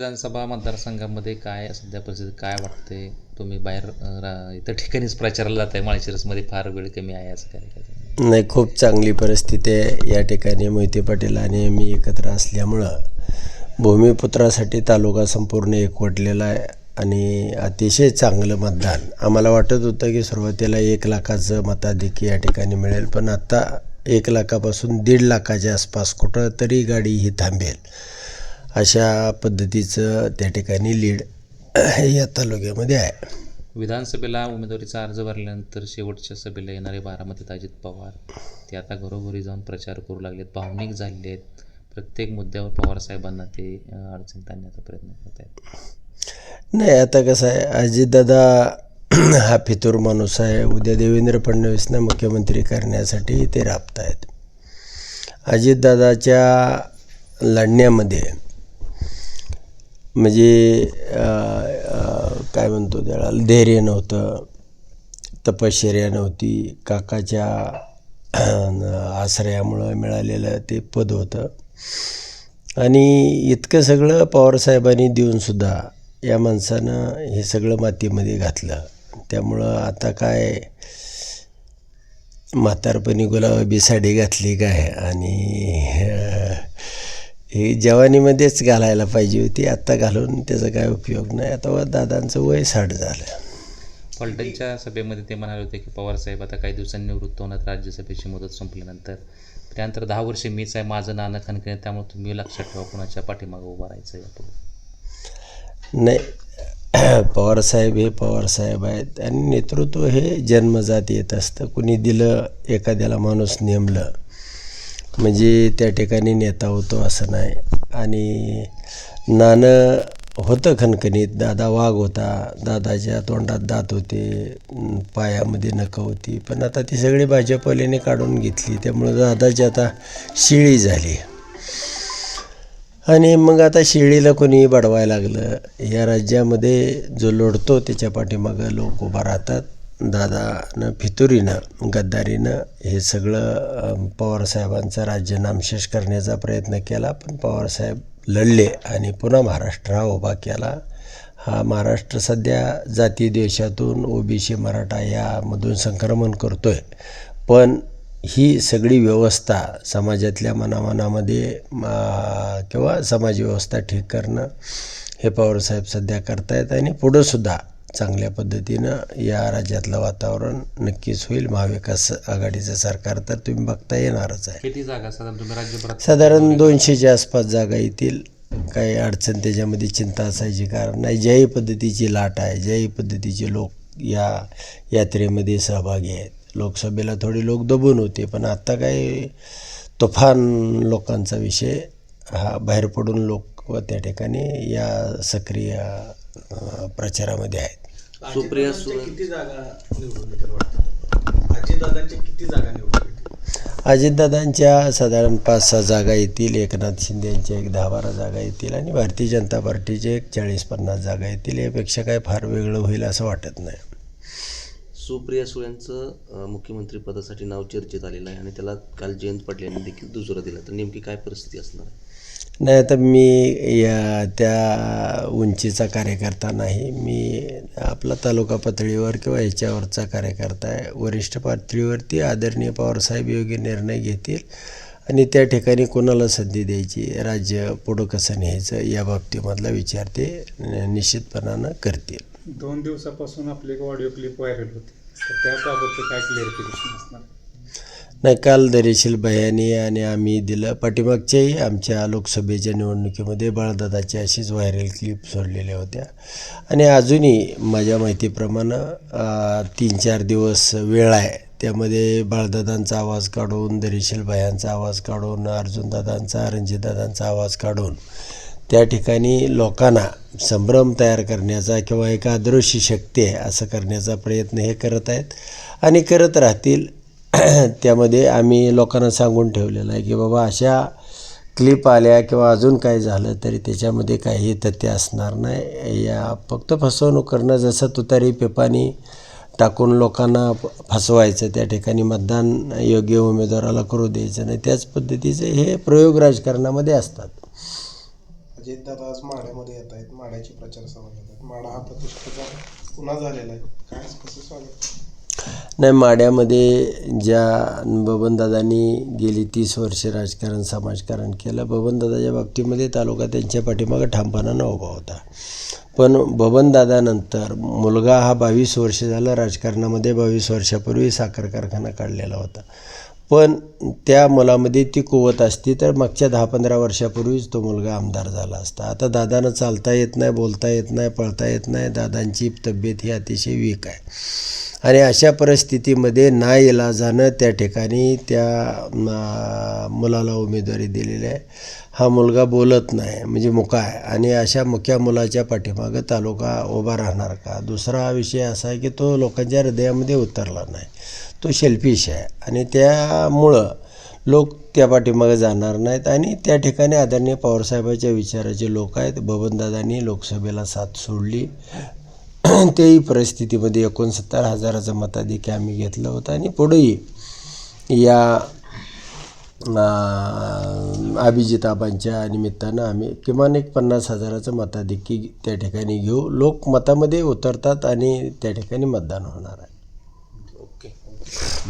विधानसभा मतदारसंघामध्ये काय सध्या परिस्थिती काय वाटते? तुम्ही बाहेर इतर ठिकाणीच प्रचाराला जात आहे माळशिरसमध्ये फार वेळ कमी आहे असं काय नाही खूप चांगली परिस्थिती आहे. या ठिकाणी मोहिते पाटील आणि मी एकत्र असल्यामुळं भूमिपुत्रासाठी तालुका संपूर्ण एकवटलेला आहे आणि अतिशय चांगलं मतदान. आम्हाला वाटत होतं की सुरुवातीला एक लाखाचं मताधिकी या ठिकाणी मिळेल पण आत्ता एक लाखापासून दीड लाखाच्या आसपास कुठं तरी गाडी ही थांबेल. अशा पद्धतीचं त्या ठिकाणी लीड या तालुक्यामध्ये आहे. विधानसभेला उमेदवारीचा अर्ज भरल्यानंतर शेवटच्या सभेला येणारे बारामतीत अजित पवार ते आता घरोघरी जाऊन प्रचार करू लागलेत भावनिक झाले आहेत. प्रत्येक मुद्द्यावर पवार साहेबांना ते अडचणीत आणण्याचा प्रयत्न करत आहेत. नाही आता कसं आहे अजितदादा हा फितूर माणूस आहे. उद्या देवेंद्र फडणवीसना मुख्यमंत्री करण्यासाठी ते राबत आहेत अजितदादाच्या लढण्यामध्ये म्हणजे काय म्हणतो त्याला धैर्य नव्हतं तपश्चर्या नव्हती काकाच्या आश्रयामुळं मिळालेलं ते पद होतं. आणि इतकं सगळं पवारसाहेबांनी देऊनसुद्धा या माणसानं हे सगळं मातीमध्ये घातलं. त्यामुळं आता काय म्हातारपणी गुलाबी साडी घातली काय? आणि हे जवानीमध्येच घालायला पाहिजे होती. आत्ता घालून त्याचा काय उपयोग नाही. आता व दादांचं वय साठ झालं. फलटणच्या सभेमध्ये ते म्हणाले होते की पवार साहेब आता काही दिवसांनी निवृत्त होणार. राज्यसभेची मुदत संपल्यानंतर. त्यानंतर दहा वर्षे मीच आहे माझं नाणं खणखण आहे, त्यामुळे तुम्ही लक्षात ठेवा कुणाच्या पाठीमागं उभं राहायचं यापुढे नाही पवारसाहेब हे पवारसाहेब आहेत. आणि नेतृत्व हे जन्मजात येत असतं. कुणी दिलं एखाद्याला माणूस नेमलं म्हणजे त्या ठिकाणी नेता होतो असं नाही. आणि नाणं होतं खणखणीत. दादा वाघ होता. दादाच्या तोंडात दात होते. पायामध्ये नखं होती. पण आता ती सगळी भाजपवाल्याने काढून घेतली. त्यामुळं दादाची आता शिळी झाली. आणि मग आता शिळीला कोणी बडवायला लागलं. या राज्यामध्ये जो लढतो त्याच्या पाठीमागं लोक उभा राहतात. दादानं फितुरीनं गद्दारीनं हे सगळं पवारसाहेबांचा राज्य नामशेष करण्याचा प्रयत्न केला पण पवारसाहेब लढले आणि पुन्हा महाराष्ट्र हा उभा केला. हा महाराष्ट्र सध्या जाती देशातून ओबीसी मराठा यामधून संक्रमण करतो आहे पण ही सगळी व्यवस्था समाजातल्या मनामनामध्ये मा- किंवा समाजव्यवस्था ठीक करणं हे पवारसाहेब सध्या करतायत आणि पुढंसुद्धा चांगल्या पद्धतीनं या राज्यातलं वातावरण नक्कीच होईल. महाविकास आघाडीचं सरकार तर तुम्ही बघता येणारच आहे. किती जागा साधारण तुम्ही राज्यभरात साधारण दोनशेच्या आसपास जागा येतील. काही अडचण त्याच्यामध्ये चिंता असायची कारण नाही. ज्याही पद्धतीची लाट आहे ज्याही पद्धतीचे लोक या यात्रेमध्ये सहभागी आहेत. लोकसभेला थोडे लोक दबून होते पण आता काय तुफान लोकांचा विषय हा बाहेर पडून लोक व त्या ठिकाणी या सक्रिय प्रचारामध्ये आहेत. सुप्रिया अजितदादांच्या किती जागा निवडून येतील वाटतं अजितदादांच्या किती जागा निवडून येतील अजितदादांच्या साधारण पाच सहा जागा येतील. एकनाथ शिंदे यांच्या एक दहा बारा जागा येतील. आणि भारतीय जनता पार्टीचे एक चाळीस पन्नास जागा येतील. यापेक्षा काय फार वेगळं होईल असं वाटत नाही. सुप्रिया सुळेंचं अ, मुख्यमंत्री पदासाठी नाव चर्चेत आलेलं आहे आणि त्याला काल जयंत पाटील यांनी देखील दुसरं दिलं. तर नेमकी काय परिस्थिती असणार आहे? नाही आता मी या त्या उंचीचा कार्यकर्ता नाही. मी आपला तालुका पातळीवर किंवा याच्यावरचा कार्यकर्ता आहे. वरिष्ठ पातळीवरती आदरणीय पवारसाहेब योग्य निर्णय घेतील आणि त्या ठिकाणी कोणाला संधी द्यायची राज्य पुढं कसं न्यायचं या बाबतीमधला विचार ते निश्चितपणानं करतील. दोन दिवसापासून आपली एक ऑडिओ क्लिप व्हायरल होती. तर त्याबाबतचं काय क्लिअरिफिकेशन असणार? नाही काल दरेशील भयानी आणि आम्ही दिलं पाठीमागच्याही आमच्या लोकसभेच्या निवडणुकीमध्ये बाळदादाच्या अशीच व्हायरल क्लिप सोडलेल्या होत्या. आणि अजूनही माझ्या माहितीप्रमाणे तीन चार दिवस वेळ आहे. त्यामध्ये बाळदादांचा आवाज काढून दरेशील भयांचा आवाज काढून अर्जुनदादांचा रणजितदादांचा आवाज काढून त्या ठिकाणी लोकांना संभ्रम तयार करण्याचा किंवा एक अदृश्य शक्ती आहे असं करण्याचा प्रयत्न हे करत आहेत. आणि करत राहतील त्यामध्ये आम्ही लोकांना सांगून ठेवलेलं आहे की बाबा अशा क्लिप आल्या किंवा अजून काय झालं तरी त्याच्यामध्ये काही तथ्य असणार नाही. या फक्त फसवणूक करणं जसं तुतारी पेपानी टाकून लोकांना फसवायचं त्या ठिकाणी मतदान योग्य उमेदवाराला करू द्यायचं नाही त्याच पद्धतीचे हे प्रयोग राजकारणामध्ये असतात. अजितदादा आज माड्यामध्ये येत आहेत माड्याची प्रचार सभा घेत माडा हा प्रतिष्ठेचा पुन्हा झालेला आहे. काय कसं स्वागत? नाही माड्यामध्ये ज्या बबनदादांनी गेली तीस वर्ष राजकारण समाजकारण केलं बबनदादाच्या बाबतीमध्ये तालुका त्यांच्या पाठीमागं ठामपणानं उभा होता. पण बबनदादानंतर मुलगा हा बावीस वर्ष झालं राजकारणामध्ये बावीस वर्षापूर्वी साखर कारखाना काढलेला होता. पण त्या मुलामध्ये ती कुवत असती तर मागच्या दहा पंधरा वर्षापूर्वीच तो मुलगा आमदार झाला असता. आता दादानं चालता येत नाही बोलता येत नाही पळता येत नाही दादांची तब्येत ही अतिशय वीक आहे. आणि अशा परिस्थितीमध्ये ना इलाजानं त्या ठिकाणी त्या मुलाला उमेदवारी दिलेली आहे. हा मुलगा बोलत नाही म्हणजे मुका आहे. आणि अशा मुक्या मुलाच्या पाठीमागं तालुका उभा राहणार का? दुसरा हा विषय असा आहे की तो लोकांच्या हृदयामध्ये उतरला नाही. तो शेल्फिश आहे. आणि त्यामुळं लोक त्या पाठीमागं जाणार नाहीत. आणि त्या ठिकाणी आदरणीय पवारसाहेबाच्या विचाराचे लोक आहेत. बबनदादांनी लोकसभेला साथ सोडली. तेही परिस्थितीमध्ये एकोणसत्तर हजाराचं मताधिक्य आम्ही घेतलं होतं. आणि पुढेही या अभिजिताबांच्या निमित्तानं आम्ही किमान एक पन्नास हजाराचं मताधिक्य त्या ठिकाणी घेऊ. लोक मतामध्ये उतरतात आणि त्या ठिकाणी मतदान होणार आहे. ओके.